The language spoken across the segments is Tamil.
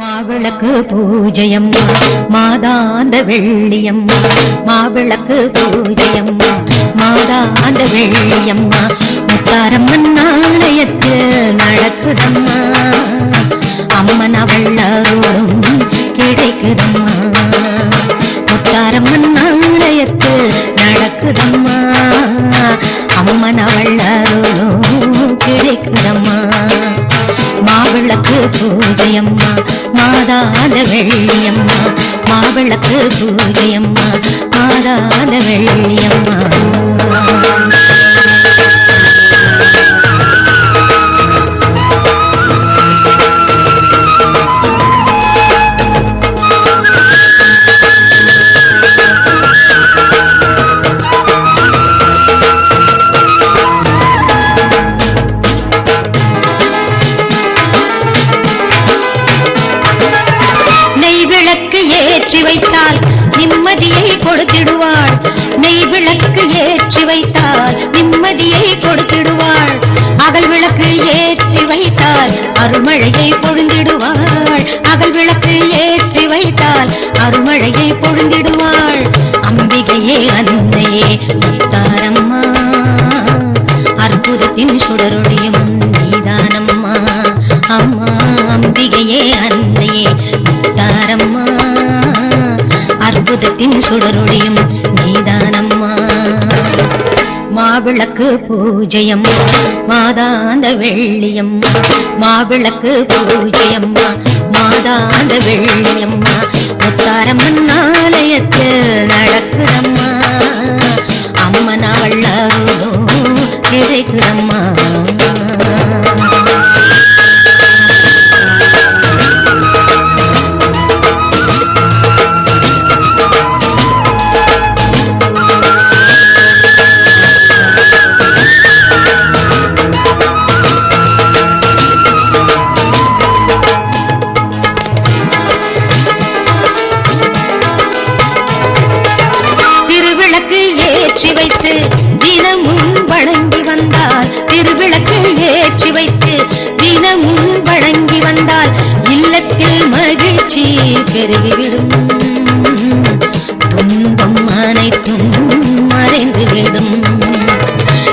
மாவிளக்கு பூஜையம்மா மாதாந்த வெள்ளியம்மா மாவிளக்கு பூஜையம்மா மாதாந்த வெள்ளியம்மா முத்தாரம்மன் ஆலயத்து நடக்குதம்மா. அம்மன் அவள் அருளும் கிடைக்குதம்மா. முத்தாரம்மன் ஆலயத்து நடக்குதம்மா. அம்மன் அவள் அருளும் கிடைக்குதம்மா. மாவிளக்கு பூஜையம்மா மாதாத வெள்ளியம்மா மாவிளக்கு பூஜையம்மா மாதாத வெள்ளியம்மா. ஏற்றி வைத்தால் நிம்மதியை கொடுத்திடுவாள். நெய் விளக்கு ஏற்றி வைத்தால் நிம்மதியை கொடுத்திடுவாள். அகல் விளக்கு ஏற்றி வைத்தால் அருமழையை பொழுந்திடுவாள். அகல் விளக்கு ஏற்றி வைத்தால் அருமழையை பொழுந்திடுவாள். அம்பிகையே அன்னையே முத்தாரம்மா அற்புதத்தின் சுடர் அற்புதத்தின் சுடரொழியும் நீதானம்மா. மாவிளக்கு பூஜையம் மாதாந்த வெள்ளியம்மா. மாவிளக்கு பூஜையம்மா மாதாந்த வெள்ளியம்மா. ஏற்றி வைத்து தினமும் வணங்கி வந்தால் திருவிளக்கு ஏற்றி வைத்து தினமும் வணங்கி வந்தால் இல்லத்தில் மகிழ்ச்சி பெருகிவிடும். துன்பம் அனைத்தும் மறைந்துவிடும்.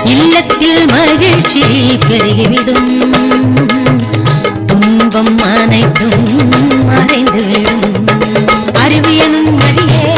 இல்லத்தில் மகிழ்ச்சி பெருகிவிடும். துன்பம் அனைத்தும் மறைந்துவிடும். அறிவு எனும் மதியே